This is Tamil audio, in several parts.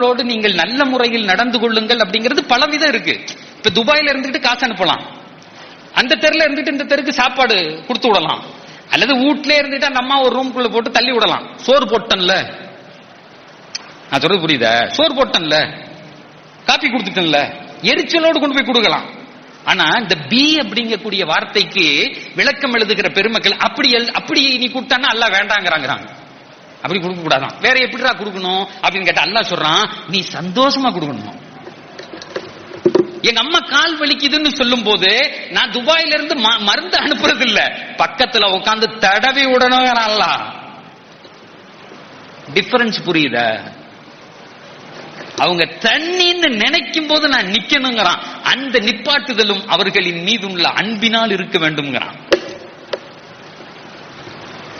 ோடு நீங்கள் நல்ல முறையில் நடந்து கொள்ளுங்கள் அப்படிங்கிறது பலவிதம் இருக்கு. இப்ப துபாயில இருந்துட்டு காசு அனுப்பலாம். அந்த தெருல இருந்துட்டு இந்த தெருக்கு சாப்பாடு கொடுத்து விடலாம். அல்லது வீட்ல இருந்துட்டு அந்த அம்மா ஒரு ரூம்குள்ள போட்டு தள்ளி விடலாம். சோறு போட்டன்ல. நான் சொல்றது புரியுதா? சோறு போட்டன்ல. காப்பி கொடுத்துட்டேன்ல. எரிச்சலோடு கொண்டு போய் கொடுக்கலாம். ஆனா இந்த பி அப்படிங்கக்கூடிய வார்த்தைக்கு விளக்கம் எழுதுகிற பெருமக்கள் அப்படி அப்படி நீ கொடுத்தான்னா அல்ல வேண்டாங்கிறாங்கிறாங்க. அப்படி கொடுக்க கூடாதான் வேற எப்படிடா கொடுக்கணும் அப்படின்னு கேட்டா அல்லாஹ் சொல்றான் நீ சந்தோஷமா கொடுக்கணுமா. எங்க அம்மா கால் வலிக்குதுன்னு சொல்லும் போது நான் துபாயில இருந்து ம- மருந்து அனுப்புறது இல்ல பக்கத்துல உட்கார்ந்து தடவி விடணும் அல்லாஹ். டிஃபரன்ஸ் புரியுத? அவங்க தண்ணின்னு நினைக்கும் போது நான் நிக்கணுங்கிறான். அந்த நிப்பாட்டுதலும் அவர்களின் மீது உள்ள அன்பினால் இருக்க வேண்டும்ங்கிறான்.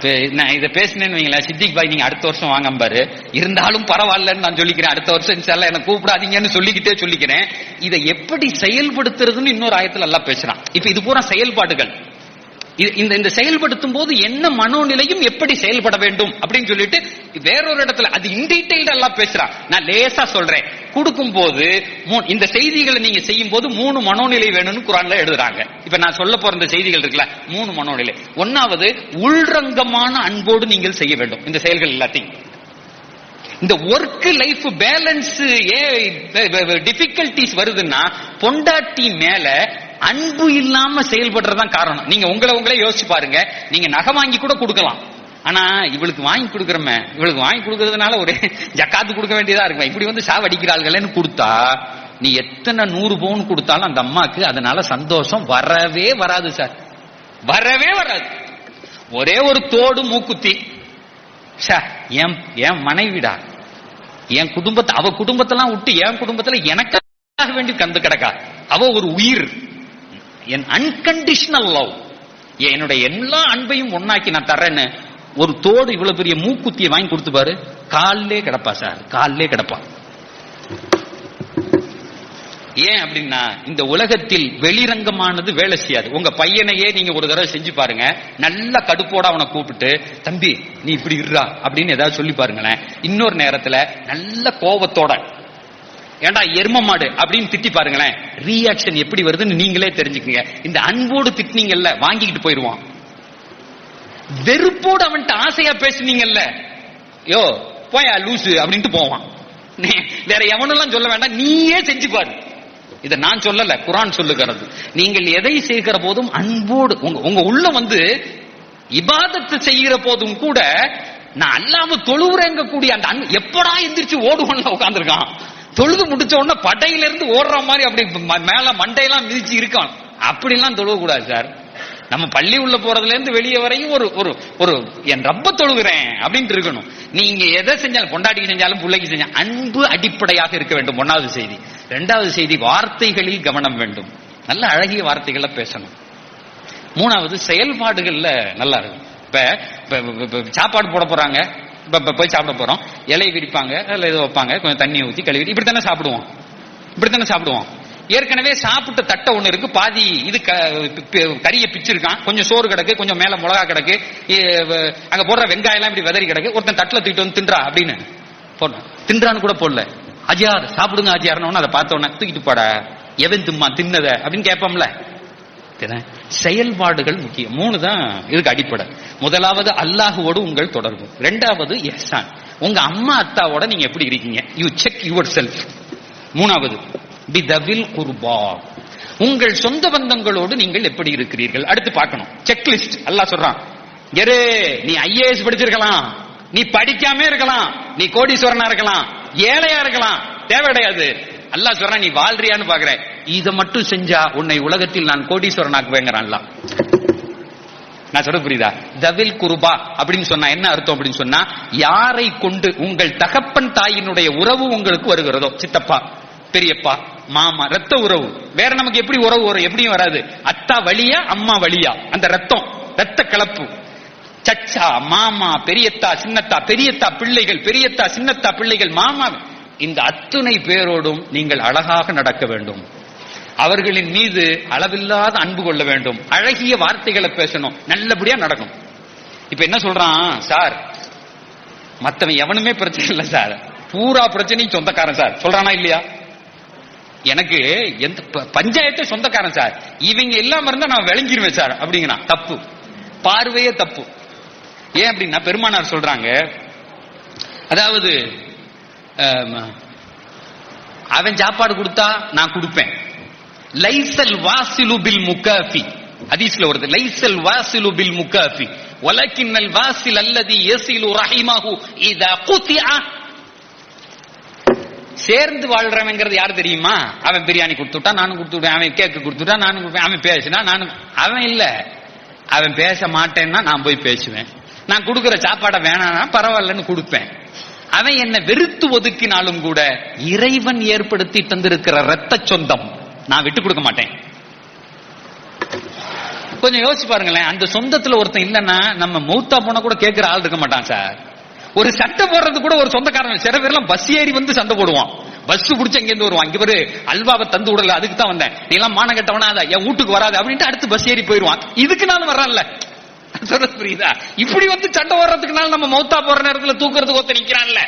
நான் இதை பேசினேன்னு வைங்களேன். சித்திக் பாய் நீங்க அடுத்த வருஷம் வாங்க பாரு இருந்தாலும் பரவாயில்லன்னு நான் சொல்லிக்கிறேன். அடுத்த வருஷம் இன்ஷால்லா என்ன கூப்பிடாதீங்கன்னு சொல்லிக்கிட்டே சொல்லிக்கிறேன். இதை எப்படி செயல்படுத்துறதுன்னு இன்னொரு ஆயத்துல எல்லாம் பேசுறான். இப்ப இது பூரா செயல்பாடுகள். இந்த இந்த செயல்படுத்தும் போது என்ன மனோநிலையும் எப்படி செயல்பட வேண்டும் அப்படின்னு சொல்லிட்டு வேறொரு இடத்துல அது இன்டீடைல்டு எல்லாம் பேசுறான் நான் லேசா சொல்றேன். கொடுக்கும் போது இந்த செய்திகளை நீங்க செய்யும் போது மூணு மனோநிலை வேணும்னு குரான்ல எழுதுறாங்க. இப்ப நான் சொல்ல போற இந்த செய்திகள் இருக்குல்ல மூணு மனோநிலை. ஒன்னாவது உள்ரங்கமான அன்போடு நீங்கள் செய்ய வேண்டும். இந்த செயல்கள் எல்லாத்தையும். இந்த ஒர்க் லைஃப் பேலன்ஸ் ஏ டிஃபிகல்டிஸ் வருதுன்னா பொண்டாட்டி மேல அன்பு இல்லாம செயல்படுறதுதான் காரணம். நீங்க உங்களை உங்களே யோசிச்சு பாருங்க. நீங்க நகை வாங்கி கூட கொடுக்கலாம். ஆனா இவளுக்கு வாங்கி கொடுக்குறமே. இவளுக்கு வாங்கி கொடுக்கறதுனால ஒரு ஜக்காத்து கொடுக்க வேண்டியதா இருக்கும். இப்படி வந்து சாவடிக்கிறாள்களேன்னு கொடுத்தா நீ எத்தனை நூறு பவுன் கொடுத்தாலும் அந்த அம்மாக்கு அதனால சந்தோஷம் வரவே வராது சார். வரவே வராது. ஒரே ஒரு தோடு மூக்குத்தி. சார் என் என் மனைவிடா. என் குடும்பத்தை அவ குடும்பத்தெல்லாம் விட்டு என் குடும்பத்துல எனக்காக வேண்டி கந்து கிடக்கா. அவ ஒரு உயிர். என் அன்கண்டிஷனல் லவ் என்னுடைய எல்லா அன்பையும் ஒன்னாக்கி நான் தர்றேன்னு ஒரு தோடு இவ்வளவு பெரிய மூக்குத்தியை வாங்கி கொடுத்து பாரு. காலிலே கிடப்பா சார். கால்லே கிடப்பா. ஏன் அப்படின்னா இந்த உலகத்தில் வெளிரங்கமானது வேலை செய்யாது. உங்க பையனையே நீங்க ஒரு தடவை செஞ்சு பாருங்க. நல்ல கடுப்போட அவனை கூப்பிட்டு தம்பி நீ இப்படி இருறா அப்படின்னு ஏதாவது சொல்லி பாருங்களேன். இன்னொரு நேரத்துல நல்ல கோபத்தோட ஏன்டா எரும மாடு அப்படின்னு திட்டி பாருங்களேன். ரியாக்ஷன் எப்படி வருதுன்னு நீங்களே தெரிஞ்சுக்கங்க. இந்த அன்போடு திட்டினீங்கல்ல வாங்கிக்கிட்டு போயிருவான். வெறுப்போடு அவன்கிட்ட ஆசையா பேசுனீங்கல்ல. யோ போயா லூசு அப்படின்ட்டு போவான். வேற எவனெல்லாம் சொல்ல வேண்டாம் நீயே செஞ்சு பாரு. இத நான் சொல்லல குரான் சொல்லுகிறது. நீங்கள் எதை செய்கிற போதும் அன்போடு உங்க உங்க உள்ள வந்து இபாதத்தை செய்கிற போதும் கூட நான் அல்லாம தொழுவுறங்க கூடிய அந்த அன்பு எப்படா எந்திரிச்சு ஓடுவோம்னு உட்காந்துருக்கான் தொழுது முடிச்ச உடனே படையில இருந்து ஓடுற மாதிரி அப்படி ம- மேல மண்டையெல்லாம் மிதிச்சு இருக்கான். அப்படிலாம் தொழுவ கூடாது சார். நம்ம பள்ளி உள்ள போறதுல இருந்து வெளியே வரையும் ஒரு ஒரு ஒரு என் ரப்ப தொழுகிறேன் அப்படின்ட்டு இருக்கணும். நீங்க எதை செஞ்சாலும் பொண்டாட்டிக்கு செஞ்சாலும் பிள்ளைக்கு செஞ்சாலும் அன்பு அடிப்படையாக இருக்க வேண்டும். ஒன்னாவது செய்தி. ரெண்டாவது செய்தி வார்த்தைகளில் கவனம் வேண்டும். நல்ல அழகிய வார்த்தைகளை பேசணும். மூணாவது செயல்பாடுகள்ல நல்லா இருக்கும் இப்ப சாப்பாடு போட போறாங்க. போய் சாப்பிட போறோம். இலையை விரிப்பாங்க அதில் ஏதோ வைப்பாங்க. கொஞ்சம் தண்ணியை ஊற்றி கழுவி இப்படி தானே சாப்பிடுவோம். இப்படி தானே சாப்பிடுவோம். ஏற்கனவே சாப்பிட்ட தட்டை ஒன்று இருக்கு. பாதி இது க- பி- கறியை பிச்சிருக்கான். கொஞ்சம் சோறு கிடக்கு கொஞ்சம் மேல மிளகா கிடக்கு. அங்கே போடுற வெங்காயம்லாம் இப்படி வெதறி கிடக்கு. ஒருத்தன் தட்டில் தூக்கிட்டு வந்து தின்றா அப்படின்னு. போடணும் தின்றான்னு கூட போடல. அஜியார் சாப்பிடுங்க அஜியார்னு அதை பார்த்தோன்னே தூக்கிட்டு போட. எவன் திம்மா தின்னத அப்படின்னு கேட்போம்ல. செயல்பாடுகள் முக்கியம். மூணு தான் இதுக்கு அடிப்படை. முதலாவது அல்லாஹுவோடு உங்கள் தொடர்பு. ரெண்டாவது எஹ்சான். உங்க அம்மா அத்தாவோட நீங்க எப்படி இருக்கீங்க? யூ செக் யுவர் செல்ஃப் மூணாவது பி தவில் குர்பா உங்கள் சொந்த பந்தங்களோடு நீங்கள் எப்படி இருக்கிறீர்கள்? அடுத்து பார்க்கணும். செக்லிஸ்ட் அல்லாஹ் சொல்றான். எரு நீ ஐஏஎஸ் படிச்சிருக்கலாம். நீ படிக்காம இருக்கலாம். நீ கோடீஸ்வரனா இருக்கலாம். ஏழையா இருக்கலாம். தேவை கிடையாது அல்லாஹ் சொல்றான் நீ வாழ்றியான்னு பாக்குற இதை மட்டும் செஞ்சா உன்னை உலகத்தில் நான் கோடீஸ்வரனாக்குவேங்கிறான் அல்லாஹ். நான் சொல்ல புரியுதா? தவில் குருபா அப்படின்னு சொன்னா என்ன அர்த்தம் அப்படின்னு சொன்னா யாரை கொண்டு உங்கள் தகப்பன் தாயினுடைய உறவு உங்களுக்கு வருகிறதோ? சித்தப்பா பெரியப்பா மாமா ரத்த உறவு. வேற நமக்கு எப்படி உறவு வரும்? எப்படியும் வராது. அத்தா வழியா அம்மா வழியா அந்த ரத்தம் ரத்த கலப்பு. சச்சா மாமா பெரியத்தா சின்னத்தா பெரியத்தா பிள்ளைகள் பெரியத்தா சின்னத்தா பிள்ளைகள் மாமா இந்த அத்துணை பேரோடும் நீங்கள் அழகாக நடக்க வேண்டும். அவர்களின் மீது அளவில்லாத அன்பு கொள்ள வேண்டும். அழகிய வார்த்தைகளை பேசணும். நல்லபடியா நடக்கும். இப்ப என்ன சொல்றான்? சார் மத்தவன் எவனுமே பிரச்சனை இல்லை சார். பூரா பிரச்சனையும் சொந்தக்காரன் சார். சொல்றானா இல்லையா? எனக்கு எந்த பஞ்சாயத்து சொந்தக்காரன் சார். இவங்க இல்லாம இருந்தா நான் விளங்கிடுவேன் சார். அப்படிங்கிறான். தப்பு. பார்வையே தப்பு. ஏன் அப்படின்னா பெருமானார் சொல்றாங்க. அதாவது அவன் சாப்பாடு கொடுத்தா நான் கொடுப்பேன். லைசல் வாசிலு பில் முகாஃபி. ஹதீஸ்ல வருது லைசல் வாசிலு பில் முகாஃபி. வலக்கின்னல் வாசில் அல்லதி யசிலு ரஹிமஹு இதா குத்திஆ சேர்ந்து வாழ்றவங்கிறது யார் தெரியுமா? அவன் பிரியாணி கொடுத்துட்டா நானும் கொடுத்துட்டேன் அவன் கேக்கு கொடுத்துட்டா நானும் கொடுப்பேன் அவன் பேசினா நானும் அவன் இல்ல. அவன் பேச மாட்டேன்னா நான் போய் பேசுவேன். நான் கொடுக்குற சாப்பாடை வேணாம்னா பரவாயில்லன்னு கொடுப்பேன். அவன் என்னை வெறுத்து ஒதுக்கினாலும் கூட இறைவன் ஏற்படுத்தி தந்திருக்கிற ரத்த சொந்தம் நான் விட்டு கொடுக்க மாட்டேன். கொஞ்சம் யோசிச்சு பாருங்களேன் அந்த சொந்தத்துல ஒருத்தன் இல்லைன்னா நம்ம மௌத்தா போனா கூட கேட்கிற ஆள் இருக்க மாட்டான் சார். ஒரு சட்டை போடுறது கூட ஒரு சொந்தக்காரன். சில பேர்லாம் பஸ் ஏறி வந்து சண்டை போடுவான். பஸ் புடிச்சு அங்க இருந்து வருவான். இங்க ஒரு அல்வாவை தந்து விடல அதுக்கு தான் வந்தேன். நீ எல்லாம் மான கட்டவனா? என் வீட்டுக்கு வராது அப்படின்ட்டு அடுத்து பஸ் ஏறி போயிருவான் இதுக்குனாலும் வர்றான்ல. சொல்றது புரியுதா? இப்படி வந்து சண்டை ஓடுறதுக்குனால நம்ம மௌத்தா போற நேரத்துல தூக்குறதுக்கு ஒத்த நிக்கிறான்ல.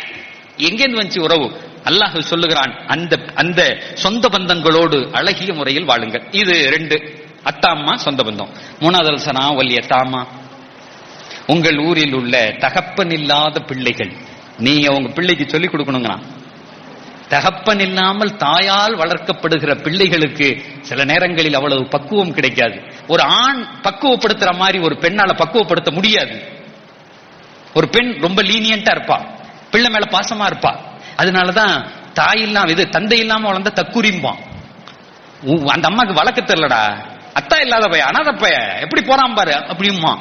எங்கேருந்து வந்துச்சு உறவு? அல்லாஹ் சொல்லுகிறான் அந்த அந்த சொந்த பந்தங்களோடு அழகிய முறையில் வாழுங்கள். இது ரெண்டு. அத்தாம்மா சொந்த பந்தம். மூணாவது அல்சனா வல்லிய தாமா. உங்கள் ஊரில் உள்ள தகப்பன் இல்லாத பிள்ளைகள். நீங்க உங்க பிள்ளைக்கு சொல்லிக் கொடுக்கணுங்கிறான். தகப்பன் இல்லாமல் தாயால் வளர்க்கப்படுகிற பிள்ளைகளுக்கு சில நேரங்களில் அவ்வளவு பக்குவம் கிடைக்காது. ஒரு ஆண் பக்குவப்படுத்துற மாதிரி ஒரு பெண்ணால பக்குவப்படுத்த முடியாது. ஒரு பெண் ரொம்ப லீனியண்டா இருப்பா. பிள்ளை மேல பாசமா இருப்பா. அதனாலதான் தாய் இல்லாம இது தந்தை இல்லாம வளர்ந்த தக்குரிம்பான் உ- அந்த அம்மாக்கு வளர்க்க தெரியலடா. அத்தா இல்லாத பைய அனாத பைய எப்படி போறான் பாரு அப்படியுமா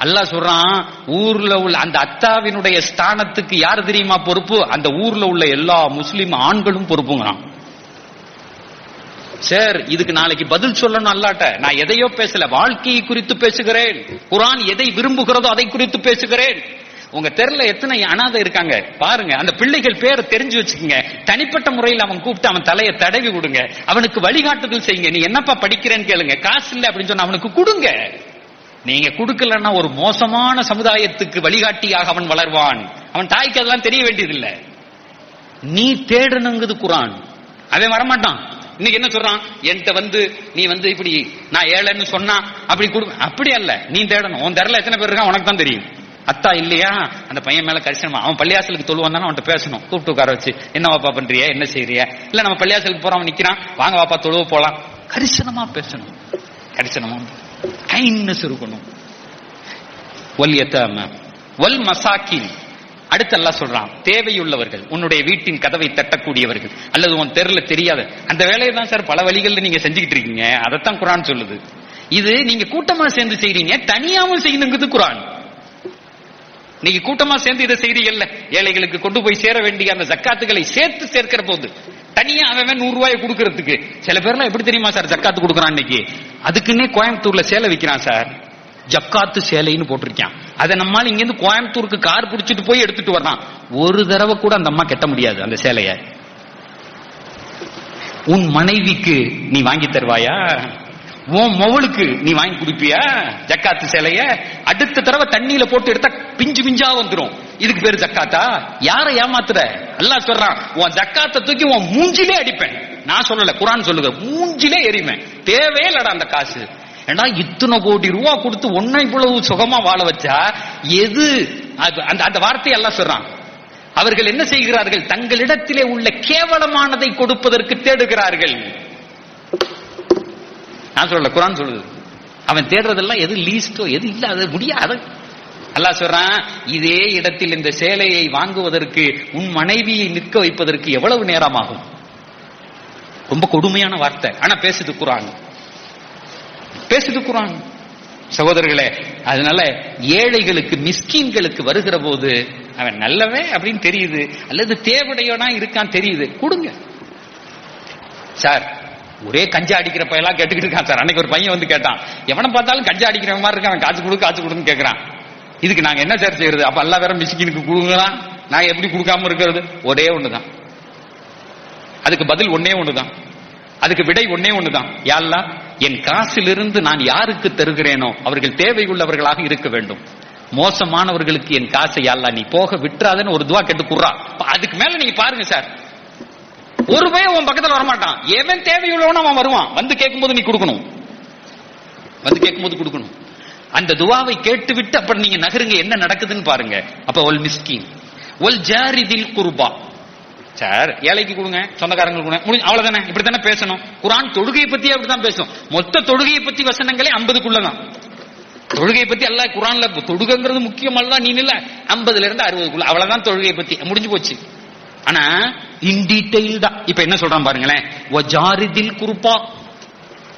அல்லாஹ் சொல்றான் ஊர்ல உள்ள அந்த அத்தாவினுடைய ஸ்தானத்துக்கு யார் தெரியுமா பொறுப்பு? அந்த ஊர்ல உள்ள எல்லா முஸ்லிம் ஆண்களும் பொறுப்புங்கிறான். சார் இதுக்கு நாளைக்கு பதில் சொல்லணும் அல்லாட்ட. நான் எதையோ பேசல வாழ்க்கையை குறித்து பேசுகிறேன். குரான் எதை விரும்புகிறதோ அதை குறித்து பேசுகிறேன். உங்க தெருல எத்தனை அனாதை இருக்காங்க? பாருங்க அந்த பிள்ளைகள் பேரை தெரிஞ்சு வச்சுக்கோங்க. தனிப்பட்ட முறையில் அவன் கூப்பிட்டு அவன் தலையை தடவி விடுங்க. அவனுக்கு வழிகாட்டுதல் செய்யுங்க. நீ என்னப்பா படிக்கிறேன்னு கேளுங்க. காசு இல்லை அப்படின்னு சொன்ன அவனுக்கு கொடுங்க. நீங்க கொடுக்கலன்னா ஒரு மோசமான சமுதாயத்துக்கு வழிகாட்டியாக அவன் வளர்வான். அவன் தாய்க்கு அதெல்லாம் தெரிய வேண்டியதில்லை. நீ தேடணுங்குது குரான். அவன் வரமாட்டான். இன்னைக்கு என்ன சொல்றான்? என்கிட்ட வந்து நீ வந்து இப்படி நான் ஏழைன்னு சொன்னா அப்படி கொடு அப்படி அல்ல. நீ தேடணும். உன் தெருல எத்தனை பேர் இருக்கான் உனக்கு தான் தெரியும். அத்தா இல்லையா? அந்த பையன் மேல கரிசனமா அவன் பள்ளியாசலுக்கு தொழு தானே அவன்கிட்ட பேசணும். கூப்பிட்டு உட்கார வச்சு என்ன வாப்பா பண்றிய? என்ன செய்யறிய? இல்ல நம்ம பள்ளியாசலுக்கு போறோம் அவன் நிக்கிறான். வாங்க வாப்பா தொழுவ போலாம். கரிசனமா பேசணும். கரிசனமா. கைண்ட்னஸ் இருக்கணும் வல் யதாம வல் மசாக்கின். அடுத்து சொல்றான் தேவையுள்ளவர்கள் உன்னுடைய வீட்டின் கதவை தட்டக்கூடியவர்கள். அல்லது உன் தெருல தெரியாத. அந்த வேலையை தான் சார் பல வழிகள்ல நீங்க செஞ்சுக்கிட்டு இருக்கீங்க. அதைத்தான் குரான் சொல்லுது. இது நீங்க கூட்டமா சேர்ந்து செய்றீங்க தனியாவும் செய்யணுங்கிறது குரான். நீங்க கூட்டமா சேர்ந்து இதை செய்றீங்கல்ல? ஏழைகளுக்கு கொண்டு போய் சேர வேண்டிய அந்த ஜக்காத்துகளை சேர்த்து சேர்க்கிற போது தனியா அவன் நூறு ரூபாய் கொடுக்கறதுக்கு. சில பேர்லாம் எப்படி தெரியுமா சார் ஜக்காத்து கொடுக்குறான் இன்னைக்கு? அதுக்குன்னே கோயம்புத்தூர்ல சேலை விற்கிறான் சார். ஜக்காத்து சேலைன்னு போட்டிருக்கான். அதை நம்மால் இங்கேருந்து கோயம்புத்தூருக்கு கார் பிடிச்சிட்டு போய் எடுத்துட்டு வர்றான். ஒரு தடவை கூட அந்த அம்மா கெட்ட முடியாது அந்த சேலைய. உன் மனைவிக்கு நீ வாங்கி தருவாயா? உன் மவளுக்கு நீ வாங்கி கொடுப்பியா? ஜக்காத்து சேலைய. அடுத்த தடவை தண்ணியில போட்டு எடுத்தா பிஞ்சு பிஞ்சா வந்துடும் இதுக்கு பேரு ஜக்காத்தா? யாரை ஏமாத்துற? அல்லாஹ் சொல்றான் உன் ஜக்காத்த தூக்கி உன் மூஞ்சிலே அடிப்பேன். நான் சொல்லல குரான் சொல்லுங்க. மூஞ்சிலே எரிவேன் தேவையே இல்லடா அந்த காசு. ஏன்னா இத்தனை கோடி ரூபா கொடுத்து ஒன்னை இவ்வளவு சுகமா வாழ வச்சா? எது? அது அந்த அந்த வார்த்தையை எல்லாம் சொல்றான். அவர்கள் என்ன செய்கிறார்கள்? தங்களிடத்திலே உள்ள கேவலமானதை கொடுப்பதற்கு தேடுகிறார்கள். நான் சொல்லல குரான் சொல்லுது. அவன் தேடுறதெல்லாம் எது லீஸ்டோ எது இல்ல அது முடியாது அல்லாஹ் சொல்றான் இதே இடத்தில் இந்த சேலையை வாங்குவதற்கு உன் மனைவியை நிற்க வைப்பதற்கு எவ்வளவு நேரமாகும்? ரொம்ப கொடுமையான வார்த்தை. ஆனா பேசுது குரான் பேசுது குரான் சகோதரர்களே அதனால ஏழைகளுக்கு மிஸ்கீன்களுக்கு வருகிற போது அவன் நல்லவன் அப்படின்னு தெரியுது. அல்லது தேவடையோனா இருக்கான் தெரியுது. கொடுங்க. சார் ஒரே கஞ்சா அடிக்கிற பையெல்லாம் கேட்டுக்கிட்டு இருக்கான் சார். அன்னைக்கு ஒரு பையன் வந்து கேட்டான் எவனை பார்த்தாலும் கஞ்சா அடிக்கிற மாதிரி இருக்கான். அவன் காசு கொடு காசு கொடுன்னு கேட்கறான் இதுக்கு நாங்க என்ன சார் செய்யறது? அப்ப எல்லாம் வேற மிஸ்கினுக்கு கொடுங்கலாம். நான் எப்படி கொடுக்காம இருக்கிறது? ஒரே ஒண்ணுதான். அதுக்கு பதில் ஒன்னே ஒண்ணுதான். அதுக்கு விடை ஒன்னே ஒண்ணுதான். யாழ்லா என் காசிலிருந்து நான் யாருக்கு தருகிறேனோ அவர்கள் தேவையுள்ளவர்களாக இருக்க வேண்டும். மோசமானவர்களுக்கு என் காசை அல்ல நீ போக விட்டுறாதன்னு ஒரு துவா கேட்டு குர்றா. அதுக்கு மேல நீங்க பாருங்க சார் ஒரு பையன் உன் பக்கத்துல வரமாட்டான். எவன் தேவையுள்ளவன அவன் வருவான். வந்து கேட்கும்போது நீ கொடுக்கணும். வந்து கேட்கும்போது கொடுக்கணும். அந்த துவாவை கேட்டுவிட்டு அப்புறம் நீங்க நகருங்க என்ன நடக்குதுன்னு பாருங்க. அப்ப ஒல் மிஸ்கின் ஒல் ஜாரிதில் குர்பா. சார் ஏழைக்கு கொடுங்க சொந்தக்காரங்களுக்கு கொடுங்க. முடிஞ்சு அவ்வளவுதானே? இப்படித்தானே பேசணும். குரான் தொழுகையை பத்தி அப்படிதான் பேசணும் மொத்த தொழுகையை பத்தி வசனங்களே ஐம்பதுக்குள்ளதான். தொழுகையை பத்தி அல்ல குரான்ல தொழுகைங்கிறது அல்ல நீ இல்ல ஐம்பதுல இருந்து அறுபதுக்குள்ள அவ்வளவுதான் தொழுகையை பத்தி. முடிஞ்சு போச்சு. ஆனா இன் தான். இப்ப என்ன சொல்றான் பாருங்களேன். ஒஜாரிதில் குருப்பா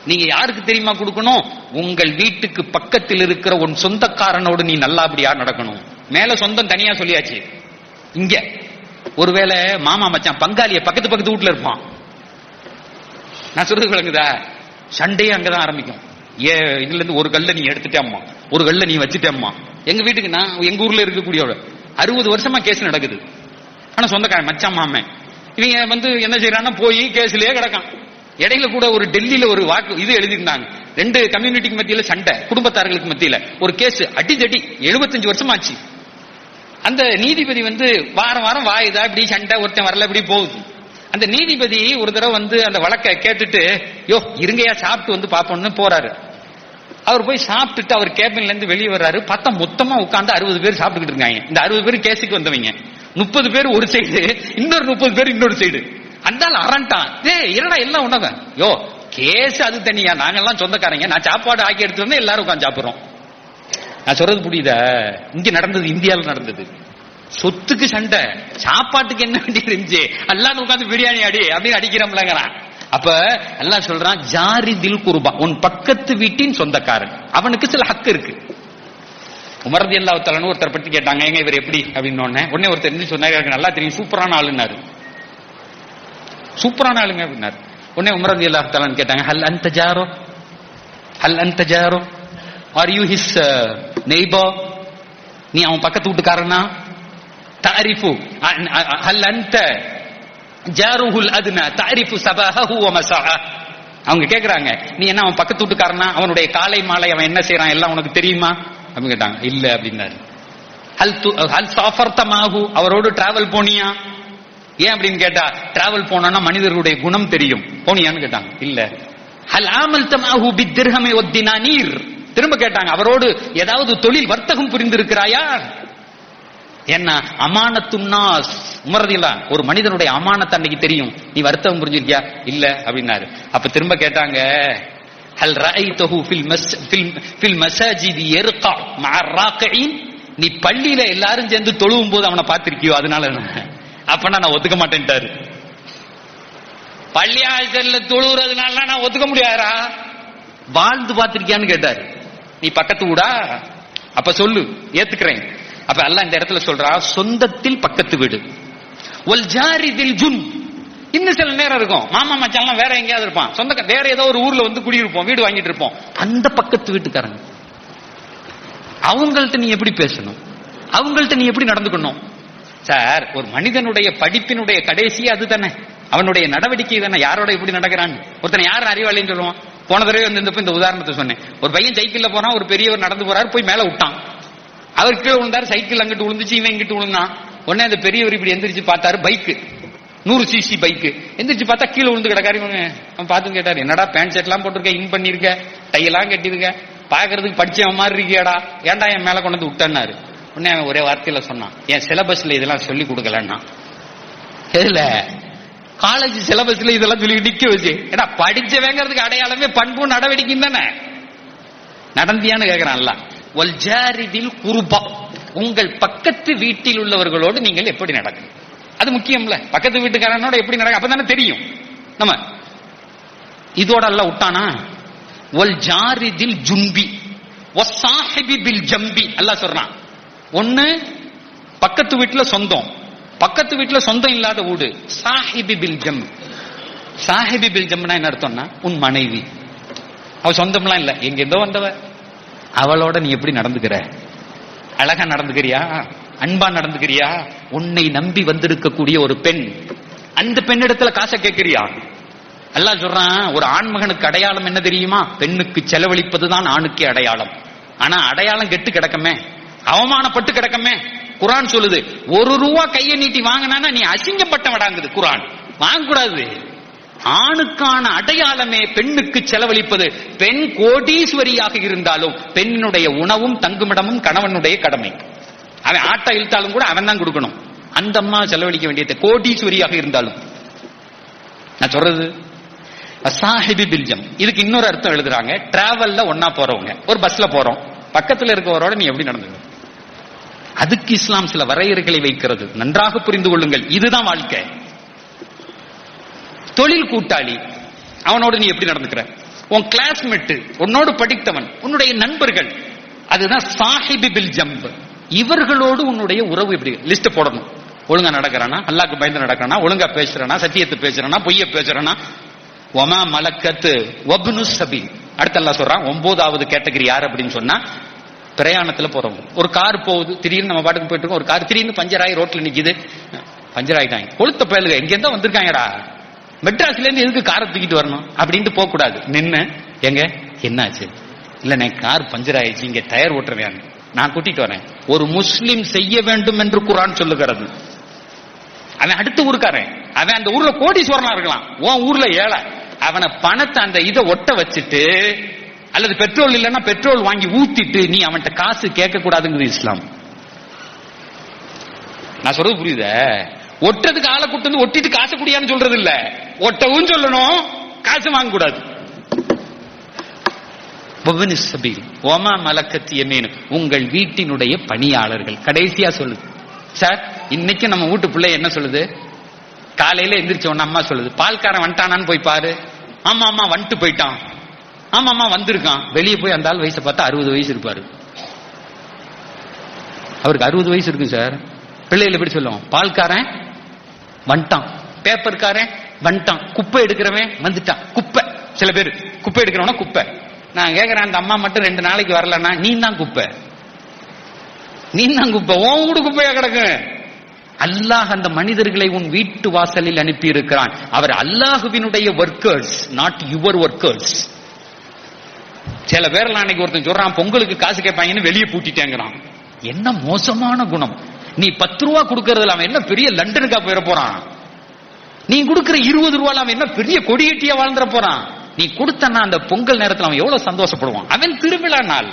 நீங்க யாருக்கு தெரியுமா கொடுக்கணும்? உங்கள் வீட்டுக்கு பக்கத்தில் இருக்கிற உன் சொந்தக்காரனோடு நீ நல்லபடியா நடக்கணும். மேல சொந்தம் தனியா சொல்லியாச்சு. இங்க. ஒருவேளை மாமா மச்சான் பங்காளிய பக்கத்து பக்கத்து வீட்டுல இருப்பான். நான் சொல்றது விளங்குதா? சண்டையே அங்கதான் ஆரம்பிக்கும். ஏ இதுல இருந்து ஒரு கல்ல நீ எடுத்துட்டேம்மா. ஒரு கல்ல நீ வச்சுட்டேம்மா. எங்க வீட்டுக்கு நான் எங்க ஊர்ல இருக்கக்கூடிய அறுபது வருஷமா கேஸ் நடக்குது. ஆனா சொந்தக்காரன் மச்சான் மாமன். இவங்க வந்து என்ன செய்யறான்னா போய் கேஸ்லயே கிடக்கான். இடையில கூட ஒரு டெல்லியில ஒரு வாக்கு இது எழுதியிருந்தாங்க. ரெண்டு கம்யூனிட்டிக்கு மத்தியில சண்டை குடும்பத்தார்களுக்கு மத்தியில. ஒரு கேஸ் அடிதடி எழுபத்தஞ்சு வருஷம் ஆச்சு அந்த நீதிபதி வந்து வாரம் வாரம் வாயுதா இப்படி சண்டை ஒருத்தன் வரல இப்படி போகுது. அந்த நீதிபதி ஒரு தடவை வந்து அந்த வழக்கை கேட்டுட்டு யோ இருங்கயா சாப்பிட்டு வந்து பாப்போம்னு போறாரு. அவர் போய் சாப்பிட்டுட்டு அவர் கேபின்ல இருந்து வெளியே வர்றாரு. பார்த்தா மொத்தமா உட்காந்து அறுபது பேர் சாப்பிட்டுக்கிட்டு இருக்காங்க. இந்த அறுபது பேர் கேஸுக்கு வந்தவங்க. முப்பது பேர் ஒரு சைடு இன்னொரு முப்பது பேர் இன்னொரு சைடு அந்த அரண்டான். ஏ என்னடா எல்லாம் உணவன் யோ கேஸ் அது தனியா. நாங்கெல்லாம் சொந்தக்காரங்க. நான் சாப்பாடு ஆக்கி எடுத்து வந்து எல்லாரும் உட்காந்து சாப்பிடுறோம். நான் சொல்றது புரியுதா? இங்க நடந்தது இந்தியாவில் நடந்தது. சொத்துக்கு சண்டை. சாப்பாட்டுக்கு என்ன வேண்டி இருந்துச்சு? எல்லாம் உட்காந்து பிரியாணி அடி அப்படின்னு அடிக்கிறோம்லங்கிறான். அப்ப எல்லாம் சொல்றான் ஜாரி தில் குருபா. உன் பக்கத்து வீட்டின் சொந்தக்காரன். அவனுக்கு சில ஹக்கு இருக்கு. உமரதி அல்லா ஒருத்தர் பத்தி கேட்டாங்க எங்க இவர் எப்படி? அப்படின்னு உடனே உடனே ஒருத்தர் இருந்து சொன்னாரு? நல்லா தெரியும். சூப்பரான ஆளுன்னாரு. சூப்பரான ஆளுங்க அப்படின்னாரு. உடனே உமரதி அல்லா தலான்னு கேட்டாங்க ஹல் அந்த ஜாரோ? ஹல் அந்த ஜாரோ? ஆர் யூ ஹிஸ் நெய்போ நீ அவன் பக்கத்து வீட்டுக்காரனா? தாரிஃபு ஹல் அந்த ஜாருஹுல் அதுனா தாரிஃபு சபஹஹு வ மஸஹ அவங்க கேக்குறாங்க நீ என்ன அவன் பக்கத்து வீட்டுக்காரனா? அவனுடைய காலை மாலை அவன் என்ன செய்யறான் எல்லாம் உனக்கு தெரியுமா? அப்படின்னு கேட்டாங்க இல்ல அப்படின்னாரு. ஹல் து ஹல் சாஃபர்த்தமாகு அவரோடு டிராவல் போனியா? ஏன் அப்படின்னு கேட்டா டிராவல் போனோம்னா மனிதர்களுடைய குணம் தெரியும். போனியான்னு கேட்டாங்க. இல்ல. ஹல் ஆமல் தமாஹு பித்திர்ஹமை ஒத்தினா நீர்? திரும்ப கேட்டாங்க. அவரோடு ஏதாவது தொழில் வர்த்தகம் புரிந்திருக்கிறாயா? என்ன அமானத்துன்னா உமரதில்லா ஒரு மனிதனுடைய அமானத்தை அன்னைக்கு தெரியும். நீ வர்த்தகம் புரிஞ்சிருக்கியா? இல்ல அப்படின்னாரு. அப்ப திரும்ப கேட்டாங்க. ஹல் ரஐதஹு ஃபில் மஸ் ஃபில் ஃபில் மசாஜிதி யர்கா மஅ ராகியின் நீ பள்ளியில எல்லாரும் சேர்ந்து தொழுவும் போது அவனை பார்த்திருக்கியோ? அதனால அப்பனா நான் ஒத்துக்க மாட்டேன்ட்டாரு. பள்ளி பள்ளியாசல்ல தொழுகிறதுனால நான் ஒத்துக்க முடியாதா? வாழ்ந்து பார்த்திருக்கியான்னு கேட்டாரு. நீ பக்கத்து வீடா அப்ப சொல்லு ஏத்துக்கிறேன். அப்ப எல்லாம் இந்த இடத்துல சொல்றா சொந்தத்தில் பக்கத்து வீடு. ஒல் ஜாரிதில் ஜுன். இன்னும் சில நேரம் இருக்கும். மாமா மச்சான்லாம் வேற எங்கேயாவது இருப்பான். சொந்த வேற ஏதோ ஒரு ஊர்ல வந்து குடியிருப்போம் வீடு வாங்கிட்டு இருப்போம். அந்த பக்கத்து வீட்டுக்காரங்க. அவங்கள்ட்ட நீ எப்படி பேசணும்? அவங்கள்ட்ட நீ எப்படி நடந்துக்கணும்? சார் ஒரு மனிதனுடைய படிப்பினுடைய கடைசி அது தானே அவனுடைய நடவடிக்கை தானே. யாரோட இப்படி நடக்கிறான்? ஒருத்தனை யார் அறிவாளின்னு சொல்லுவான்? போன தடவை வந்து இந்த உதாரணத்தை சொன்னேன். ஒரு பையன் சைக்கிள்ல போறான் ஒரு பெரியவர் நடந்து போறாரு போய் மேல விட்டான். அவர் கீழே விழுந்தார் சைக்கிள் அங்கிட்டு விழுந்துச்சு இவன் இங்கிட்டு விழுந்தான். உடனே அந்த பெரியவர் இப்படி எந்திரிச்சு பார்த்தாரு பைக்கு. நூறு சிசி பைக்கு. எந்திரிச்சு பார்த்தா கீழே விழுந்து கிடக்காரு இவங்க அவன் பார்த்து கேட்டார் என்னடா பேண்ட் ஷர்ட் எல்லாம் போட்டிருக்க இன் பண்ணிருக்க டையெல்லாம் கட்டிருக்க பாக்குறதுக்கு படிச்சவன் மாதிரி இருக்கியாடா. ஏன்டா என் மேல கொண்டு வந்து விட்டேன்னாரு. உடனே அவன் ஒரே வார்த்தையில சொன்னான் என் சிலபஸ்ல இதெல்லாம் சொல்லி கொடுக்கலன்னா? எதுல காலேஜ் சிலபஸ்ல இதெல்லாம் சொல்லி நிக்க வச்சு. ஏன்னா படிச்சவேங்கிறதுக்கு அடையாளமே பண்பு நடவடிக்கை தானே? நடந்தியான்னு கேக்குறான்ல. ஒல் ஜாரிதில் குருபா. உங்கள் பக்கத்து வீட்டில் உள்ளவர்களோடு நீங்கள் எப்படி நடக்கும் அது முக்கியம்ல பக்கத்து வீட்டுக்காரனோட எப்படி நடக்க அப்பதானே தெரியும். நம்ம இதோட எல்லாம் விட்டானா ஒல் ஜாரிதில் ஜும்பி. ஒசாஹிபி பில் ஜம்பி. எல்லாம் சொல்றான். ஒன்று பக்கத்து வீட்டுல சொந்தம். பக்கத்து வீட்டுல சொந்தம் இல்லாத வீடு. சாஹிபி பில்ஜம் சாஹிபி பில்ஜம்னா என்ன அர்த்தம்னா உன் மனைவி. அவ சொந்தம்லாம் இல்ல. எங்க எந்தோ வந்தவ. அவளோட நீ எப்படி நடந்துக்கிற? அழகா நடந்துக்கிறியா? அன்பா நடந்துக்கிறியா? உன்னை நம்பி வந்திருக்கக்கூடிய ஒரு பெண். அந்த பெண்ணிடத்துல காசை கேட்கிறியா? எல்லாம் சொல்றான் ஒரு ஆண்மகனுக்கு அடையாளம் என்ன தெரியுமா? பெண்ணுக்கு செலவழிப்பதுதான் ஆணுக்கே அடையாளம். ஆனா அடையாளம் கெட்டு கிடக்குமே. அவமானப்பட்டு கிடக்கமே. குரான் சொல்லுது ஒரு ரூபா கையை நீட்டி வாங்கினா நீ அசிங்கப்பட்டவடாங்குது குரான். வாங்கக்கூடாது. ஆணுக்கான அடையாளமே பெண்ணுக்கு செலவழிப்பது பெண் கோடீஸ்வரியாக இருந்தாலும் பெண்ணுடைய உணவும் தங்குமிடமும் கணவனுடைய கடமை. அவன் ஆட்டை இழுத்தாலும் கூட அவன் தான் கொடுக்கணும். அந்த அம்மா செலவழிக்க வேண்டியது கோடீஸ்வரியாக இருந்தாலும். நான் சொல்றது? சாஹிபி பில்ஜம். இதுக்கு இன்னொரு அர்த்தம் எழுதுறாங்க. டிராவல்ல ஒன்னா போறவங்க. ஒரு பஸ்ல போறோம். பக்கத்துல இருக்கவரோட நீ எப்படி நடந்துக்கணும்? அதுக்கு இஸ்லாம் சில வரையறைகளை வைக்கிறது. நன்றாக புரிந்து கொள்ளுங்கள். இதுதான் வாழ்க்கை. தொழில் கூட்டாளி அவனோடு நீ எப்படி நடந்துக்கிற? உன் கிளாஸ்மேட் உன்னோடு படித்தவன் உன்னுடைய நண்பர்கள் அதுதான் சாஹிபி பில் ஜம்ப். இவர்களோடு உன்னுடைய உறவு எப்படி? லிஸ்ட் போடணும். ஒழுங்கா நடக்கிறானா? அல்லாக்கு பயந்து நடக்கிறானா? ஒழுங்கா பேசுறானா? சத்தியத்தை பேசுறானா? பொய்ய பேசுறானா? ஒமா மலக்கத்து ஒப்னு சபி அடுத்த அல்லா சொல்றான் ஒன்பதாவது கேட்டகரி யார் அப்படின்னு சொன்னா பிரயாணத்துல போறவங்க ஒரு கார் போகுது திடீர்னு நம்ம பாட்டுக்கு போயிட்டு இருக்கோம் ஒரு கார் திடீர்னு பஞ்சர் ஆகி ரோட்ல நிக்குது. பஞ்சர் ஆகிட்டாங்க கொளுத்த பயலுக எங்க இருந்தா வந்திருக்காங்கடா. மெட்ராஸ்ல இருந்து எதுக்கு காரை தூக்கிட்டு வரணும்? அப்படின்ட்டு போக கூடாது நின்னு எங்க? என்னாச்சு? இல்ல நான் கார் பஞ்சர் ஆயிடுச்சு இங்க டயர் ஓட்டுறேன் நான் கூட்டிட்டு வரேன். ஒரு முஸ்லீம் செய்ய வேண்டும் என்று குரான் சொல்லுகிறது. அவன் அடுத்த ஊருக்காரன். அவன் அந்த ஊர்ல கோடீஸ்வரனா இருக்கலாம். உன் ஊர்ல ஏழை. அவனை பணத்தை அந்த இதை ஒட்ட வச்சுட்டு அல்லது பெட்ரோல் இல்லைன்னா பெட்ரோல் வாங்கி ஊத்திட்டு நீ அவன்கிட்ட காசு கேட்க கூடாதுங்கிறது இஸ்லாம். நான் சொல்றது புரியுத? ஒட்டதுக்கு ஆளை கூட்டு வந்து ஒட்டிட்டு காசு குடியான்னு சொல்றது இல்ல ஒட்டவும் சொல்லணும் காசு வாங்க கூடாது ஓமா மலக்கத்தி யமீன் உங்கள் வீட்டினுடைய பணியாளர்கள். கடைசியா சொல்லுது சார் இன்னைக்கு நம்ம வீட்டு பிள்ளை என்ன சொல்லுது? காலையில எந்திரிச்ச உடனே அம்மா சொல்லுது பால்காரன் வந்துட்டானான்னு போய் பாரு. ஆமா ஆமா வந்துட்டு போயிட்டான். ஆமா ஆமா வந்திருக்கான். வெளியே போய் அந்த ஆள் வயசை பார்த்தா அறுபது வயசு இருப்பாரு. அவருக்கு அறுபது வயசு இருக்கு சார். பிள்ளைகள் எப்படி சொல்லுவோம்? பால்காரன் வந்துட்டான். பேப்பர்காரன் வந்துட்டான். குப்பை எடுக்கிறவன் வந்துட்டான். குப்பை. சில பேர். குப்பை எடுக்கிறவனா குப்பை. நான் கேட்கிறேன் அந்த அம்மா மட்டும் ரெண்டு நாளைக்கு வரலன்னா நீ தான் குப்பை. நீ தான் குப்பை. உன் கூட குப்பையா கிடக்கு? அல்லாஹ் அந்த மனிதர்களை உன் வீட்டு வாசலில் அனுப்பி இருக்கிறான் அவர் அல்லாஹுவினுடைய ஒர்க்கர்ஸ் நாட் யுவர் ஒர்க்கர்ஸ் சில பேர்லாம் அன்னைக்கு ஒருத்தன் சொல்றான் பொங்கலுக்கு காசு கேட்பாங்கன்னு வெளியே பூட்டிட்டேங்கிறான். என்ன மோசமான குணம். நீ பத்து ரூபா கொடுக்கறதுல அவன் என்ன பெரிய லண்டனுக்கா போயிட போறான்? நீ கொடுக்கிற இருபது ரூபால அவன் என்ன பெரிய கொடியேட்டியா வாழ்ந்துட போறான்? நீ கொடுத்தனா அந்த பொங்கல் நேரத்தில் அவன் எவ்வளவு சந்தோஷப்படுவான்? அவன் திருவிழா நாள்.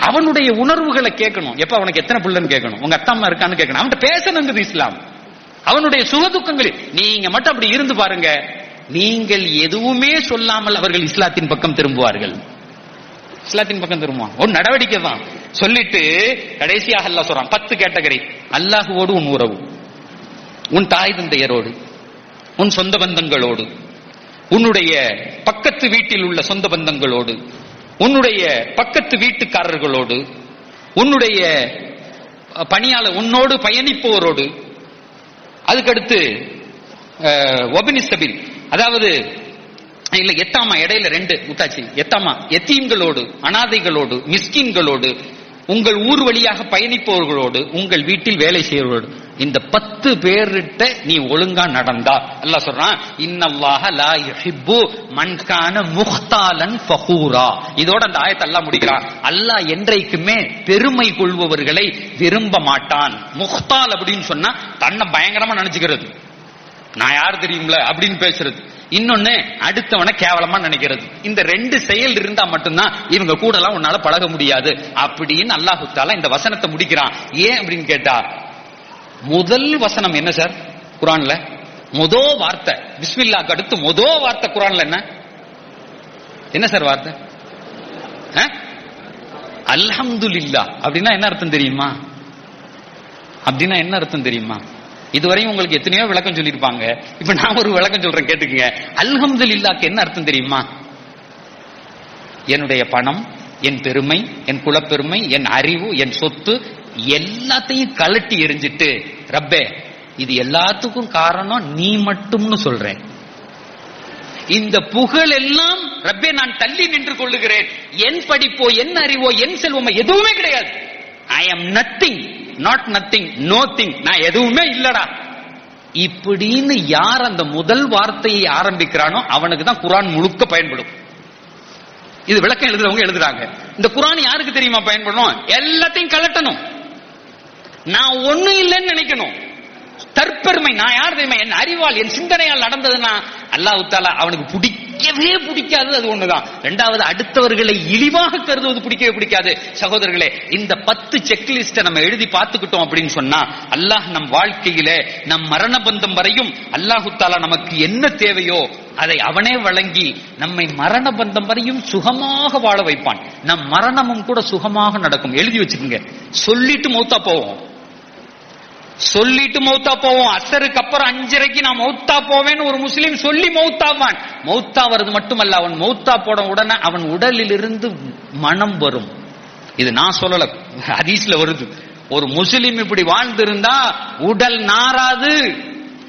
அவனுடைய உணர்வுகளை கேட்கணும். எப்ப அவனுக்கு எத்தனை பிள்ளைன்னு கேட்கணும்? உங்க அத்தா அம்மா இருக்கான்னு கேட்கணும். அவன்கிட்ட பேசணுங்கிறது இஸ்லாம். அவனுடைய சுகதுக்கங்கள் நீங்க மட்டும் அப்படி இருந்து பாருங்க. நீங்கள் எதுவுமே சொல்லாமல் அவர்கள் இஸ்லாத்தின் பக்கம் திரும்புவார்கள். இஸ்லாத்தின் பக்கம் திரும்புவான். ஒரு நடவடிக்கை தான். சொல்லிட்டு கடைசியாக அல்லா சொல்றான் பத்து கேட்டகரி. அல்லாஹுவோடு உன் உறவு. உன் தாய் தந்தையரோடு உன் சொந்த பந்தங்களோடு உன்னுடைய பக்கத்து வீட்டில் உள்ள சொந்த பந்தங்களோடு உன்னுடைய பக்கத்து வீட்டுக்காரர்களோடு உன்னுடைய பணியாளர் உன்னோடு பயணிப்போரோடு. அதுக்கடுத்து ஒபினிஸ்தபில் அதாவது இல்ல எத்தாமா இடையில ரெண்டு முத்தாச்சி. எத்தாமா எத்தீம்களோடு அனாதைகளோடு மிஸ்கின்களோடு உங்கள் ஊர் வழியாக பயணிப்பவர்களோடு உங்கள் வீட்டில் வேலை செய்வர்களோடு இந்த பத்து பேர்கிட்ட நீ ஒழுங்கா நடந்தா. அல்ல சொல்றான் இன்னல்லாஹ லா யுஹிப்பு மன்கான முஹ்தாலன் ஃபஹூரா. இதோட அந்த ஆயத்தை அல்லாஹ் முடிக்கிறான். அல்லாஹ் என்றைக்குமே பெருமை கொள்பவர்களை விரும்ப மாட்டான். முஹ்தால் அப்படின்னு சொன்னா தன்னை பயங்கரமா நினைச்சுக்கிறது. நான் யார் தெரியும்ல? அப்படின்னு பேசுறது. இன்னொன்னு அடுத்தவனை கேவலமா நினைக்கிறது. இந்த ரெண்டு செயல் இருந்தா மட்டும்தான் இவங்க கூட எல்லாம் உன்னால பழக முடியாது. அப்படின்னு அல்லாஹு தாலா இந்த வசனத்தை முடிக்கிறான். ஏன் அப்படின்னு கேட்டா முதல் வசனம் என்ன சார்? குரான்ல? முதோ வார்த்தை. பிஸ்மில்லாக்கு அடுத்து முதோ வார்த்தை குரான்ல என்ன? என்ன சார் வார்த்தை? அல்ஹம்துலில்லா அப்படின்னா என்ன அர்த்தம் தெரியுமா? அப்படின்னா என்ன அர்த்தம் தெரியுமா? இதுவரையும் உங்களுக்கு எத்தனையோ விளக்கம் சொல்லியிருப்பாங்க. இப்ப நான் ஒரு விளக்கம் சொல்றேன் கேட்டுக்குங்க. அல்ஹம்துலில்லாக்கு என்ன அர்த்தம் தெரியுமா? என்னுடைய பணம் என் பெருமை என் குலப்பெருமை என் அறிவு என் சொத்து எல்லாத்தையும் கலட்டி எரிஞ்சிட்டு ரப்பே இது எல்லாத்துக்கும் காரணம் நீ மட்டும்னு சொல்றேன். இந்த புகழ் எல்லாம் ரப்பே நான் தள்ளி நின்று கொள்ளுகிறேன். என் படிப்போ என் அறிவோ என் செல்வமோ எதுவுமே கிடையாது. I am nothing not nothing no thing நான் எதுவுமே இல்லடா. இப்படின்னு யார் அந்த முதல் வார்த்தையை ஆரம்பிக்கிறானோ அவனுக்கு தான் குரான் முழுக்க பயன்படும். இது விளக்கம் எழுதுறவங்க எழுதுறாங்க. இந்த குரான் யாருக்கு தெரியுமா பயன்படணும் எல்லாத்தையும் கலட்டணும். நான் ஒண்ணும் இல்லைன்னு நினைக்கணும். தற்பெருமை நான் யார் தெரியுமா? என் அறிவால் என் சிந்தனையால் நடந்ததுன்னா அல்லாஹ் தாலா அவனுக்கு பிடிக்கவே பிடிக்காது அது ஒண்ணுதான். ரெண்டாவது அடுத்தவர்களை இழிவாக கருதுவது பிடிக்கவே பிடிக்காது. சகோதரர்களே இந்த பத்து செக்லிஸ்ட நம்ம எழுதி பார்த்துக்கிட்டோம் அப்படின்னு சொன்னா அல்லாஹ் நம் வாழ்க்கையில நம் மரண பந்தம் வரையும் அல்லாஹு தாலா நமக்கு என்ன தேவையோ அதை அவனே வழங்கி நம்மை மரண பந்தம் வரையும் சுகமாக வாழ வைப்பான். நம் மரணமும் கூட சுகமாக நடக்கும். எழுதி வச்சுக்கோங்க. சொல்லிட்டு மௌத்தா போவோம். சொல்லிட்டு மௌத்தா போவோம். அசருக்கு அப்புறம் அஞ்சரைக்கு நான் மௌத்தா போவேன்னு ஒரு முஸ்லீம் சொல்லி மௌத்தாவான். மௌத்தா வருது மட்டுமல்ல அவன் மௌத்தா போட உடனே அவன் உடலில் இருந்து மனம் வரும். இது நான் சொல்லல ஹதீஸ்ல வருது. ஒரு முஸ்லீம் இப்படி வாழ்ந்திருந்தா உடல் நாராது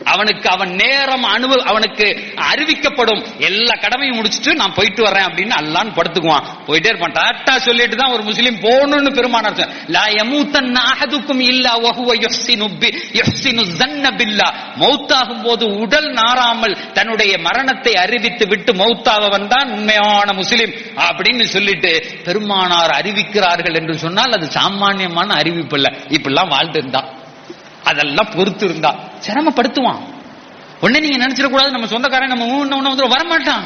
அவனுக்கு அவன் நேரம் அனுபவ அவனுக்கு அறிவிக்கப்படும் எல்லா கடமையும் முடிச்சுட்டு நான் போயிட்டு வரேன் அப்படின்னு அல்லான்னு படுத்துக்குவான். போயிட்டே இருப்பான். டாட்டா சொல்லிட்டு தான் ஒரு முஸ்லீம் போகணும்னு பெருமானார் லா எமூத்தன் அஹதுக்கும் இல்லா ஒஹுவ யுஹ்சினு பி யுஹ்சினு ஸன்ன பில்லா. மௌத்தாகும் போது உடல் நாராமல் தன்னுடைய மரணத்தை அறிவித்து விட்டு மௌத்தாகவன் தான் உண்மையான முஸ்லீம் அப்படின்னு சொல்லிட்டு பெருமானார் அறிவிக்கிறார்கள் என்று சொன்னால் அது சாமானியமான அறிவிப்பு இல்ல இப்படிலாம் வாழ்ந்து இருந்தான் அதெல்லாம் பொறுத்து இருந்தா சிரமப்படுத்துவான். உடனே நீங்க நினைச்சிட கூடாது நம்ம சொந்தக்காரன் நம்ம ஊன்னு ஒண்ணு வந்து வரமாட்டான்.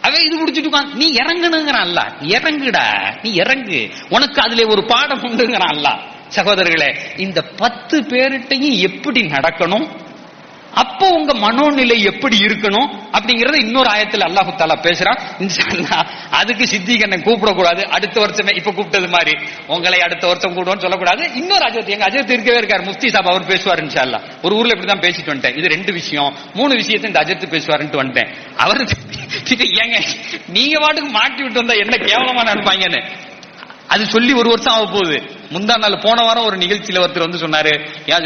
அவன் இது முடிச்சுட்டு நீ இறங்குனுங்கிறான் அல்ல இறங்குடா. நீ இறங்கு. உனக்கு அதுல ஒரு பாடம் உண்டுங்கிறான்ல. அல்ல சகோதரர்களே இந்த பத்து பேருட்டையும் எப்படி நடக்கணும்? அப்போ உங்க மனோநிலை எப்படி இருக்கணும் அப்படிங்கறத இன்னொரு ஆயத்துல அல்லாஹு தாலா பேசுறான். அதுக்கு சித்திக்கு என்ன கூப்பிடக்கூடாது. அடுத்த வருஷமே இப்ப கூப்பிட்டது மாதிரி. உங்களை அடுத்த வருஷம் கூடுவோம்னு சொல்லக்கூடாது. இன்னொரு அஜத் எங்க அஜத் இருக்கவே இருக்காரு. முஃப்தி சாப் அவர் பேசுவார் இன்ஷா ஒரு ஊர்ல இப்படிதான் பேசிட்டு வந்துட்டேன். இது ரெண்டு விஷயம். மூணு விஷயத்தை இந்த அஜத் பேசுவாருன்ட்டு வந்துட்டேன். அவர் ஏங்க நீங்க பாட்டுக்கு மாட்டி விட்டு வந்தா என்ன கேவலமா நினைப்பாங்கன்னு. அது சொல்லி ஒரு வருஷம் ஆக போகுது. முந்தா நாள் போன வாரம் ஒரு நிகழ்ச்சியில ஒருத்தர் வந்து சொன்னாரு ஏன்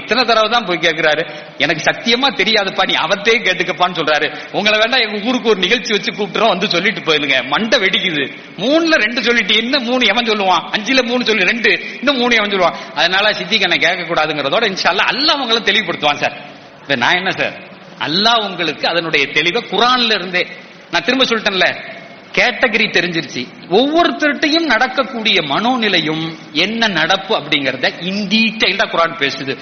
எத்தனை தடவை தான் போய் கேட்கிறாரு எனக்கு சத்தியமா தெரியாதுப்பா நீ அவர்த்தே கேட்டுக்கப்பான்னு சொல்றாரு. உங்களை வேண்டாம் எங்க ஊருக்கு ஒரு நிகழ்ச்சி வச்சு கூப்பிட்டுறோம் வந்து சொல்லிட்டு போயிருங்க. மண்டை வெடிக்குது. மூணுல ரெண்டு சொல்லிட்டு இன்னும் மூணு எவன் சொல்லுவான்? அஞ்சுல மூணு சொல்லி ரெண்டு. இன்னும் மூணு எவன் சொல்லுவான்? அதனால சித்திக்கு என்ன கேட்க கூடாதுங்கிறதோட இன்ஷால்லா அல்ல அவங்களும் தெளிவுபடுத்துவான் சார். இப்ப நான் என்ன சார்? அல்லாஹ் உங்களுக்கு அதனுடைய தெளிவை குரான்ல இருந்தே நான் திரும்ப சொல்லிட்டேன்ல கேட்டகரி தெரிஞ்சிருச்சு. ஒவ்வொருத்தர்கிட்டையும் நடக்கக்கூடிய மனோநிலையும் என்ன நடப்பு அப்படிங்கறத இன் டீடைல்டா குரான் பேசுது.